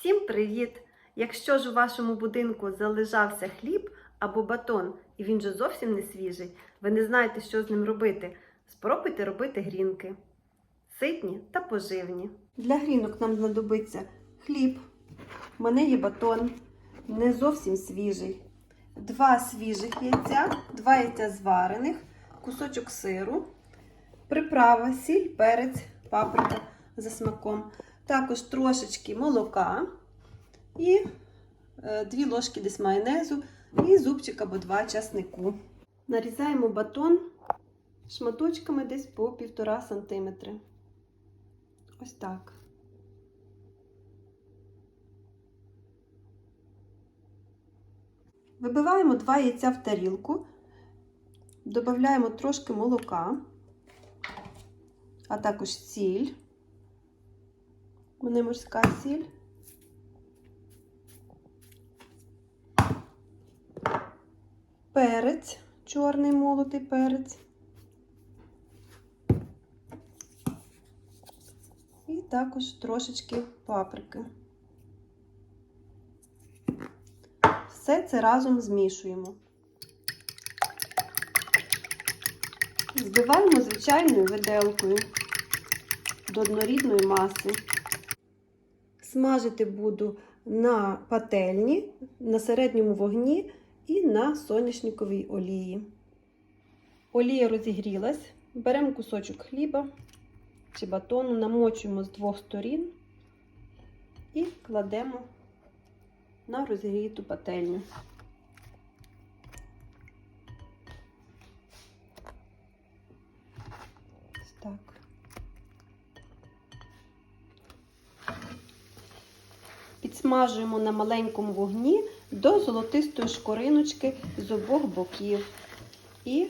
Всім привіт! Якщо ж у вашому будинку залежався хліб або батон, і він же зовсім не свіжий, ви не знаєте, що з ним робити, спробуйте робити грінки. Ситні та поживні. Для грінок нам знадобиться хліб, у мене є батон, не зовсім свіжий. Два свіжих яйця, два яйця зварених, кусочок сиру, приправа, сіль, перець, паприка за смаком. Також трошечки молока і е, дві ложки десь майонезу і зубчик або два часнику. Нарізаємо батон шматочками десь по 1,5 см. Ось так. Вибиваємо два яйця в тарілку, додаємо трошки молока, а також сіль. Мене морська сіль. Перець, чорний молотий перець. І також трошечки паприки. Все це разом змішуємо. Збиваємо звичайною виделкою до однорідної маси. Смажити буду на пательні, на середньому вогні і на соняшниковій олії. Олія розігрілась, беремо кусочок хліба чи батону, намочуємо з двох сторін і кладемо на розігріту пательню. Так. Підсмажуємо на маленькому вогні до золотистої шкориночки з обох боків. І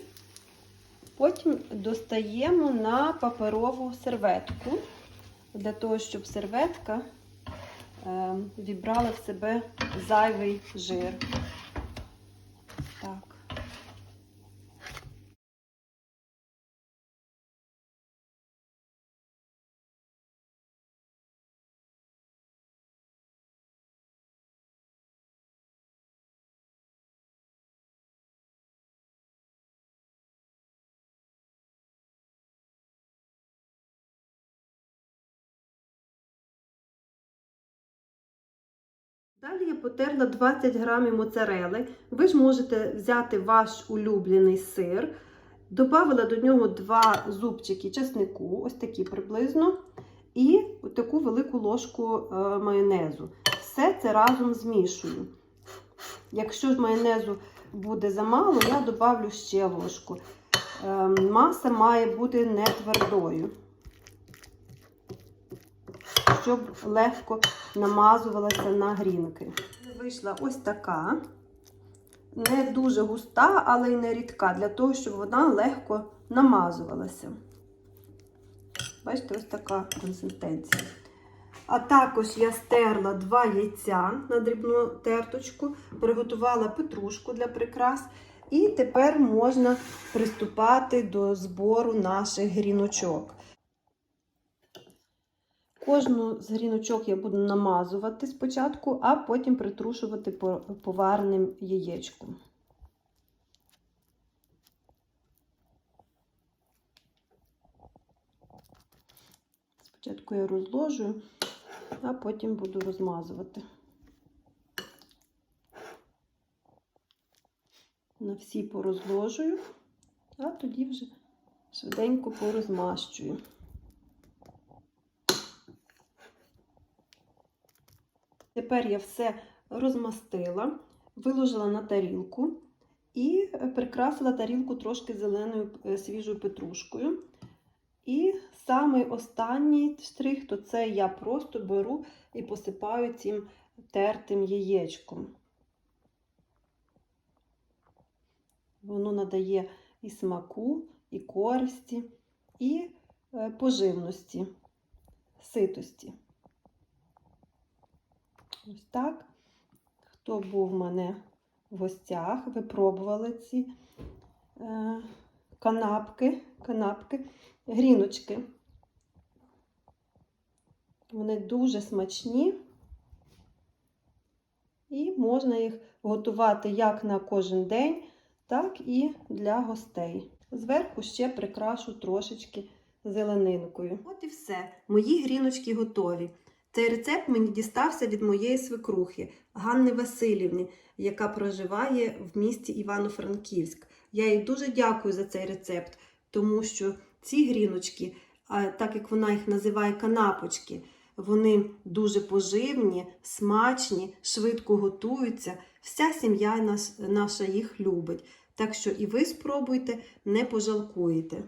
потім достаємо на паперову серветку, для того, щоб серветка е, вібрала в себе зайвий жир. Далі я потерла 20 грамів моцарели. Ви ж можете взяти ваш улюблений сир. Добавила до нього 2 зубчики чеснику, ось такі приблизно, і таку велику ложку е, майонезу. Все це разом змішую. Якщо ж майонезу буде замало, я додавлю ще ложку. Е, Маса має бути не твердою щоб легко намазувалася на грінки. Вийшла ось така, не дуже густа, але й не рідка, для того, щоб вона легко намазувалася. Бачите, ось така консистенція. А також я стерла два яйця на дрібну терточку, приготувала петрушку для прикрас. І тепер можна приступати до збору наших гріночок. Кожну з гріночок я буду намазувати спочатку, а потім притрушувати повареним яєчком. Спочатку я розложую, а потім буду розмазувати. На всі порозложую, а тоді вже швиденько порозмащую. Тепер я все розмастила, виложила на тарілку і прикрасила тарілку трошки зеленою е, свіжою петрушкою. І самий останній штрих, то це я просто беру і посипаю цим тертим яєчком. Воно надає і смаку, і користі, і е, поживності, ситості. Ось так. Хто був в мене в гостях, ви пробували ці е, канапки, канапки, гріночки. Вони дуже смачні. І можна їх готувати як на кожен день, так і для гостей. Зверху ще прикрашу трошечки зеленинкою. От і все. Мої гріночки готові. Цей рецепт мені дістався від моєї свекрухи Ганни Васильівни, яка проживає в місті Івано-Франківськ. Я їй дуже дякую за цей рецепт, тому що ці гріночки, так як вона їх називає канапочки, вони дуже поживні, смачні, швидко готуються. Вся сім'я наша їх любить. Так що і ви спробуйте, не пожалкуєте.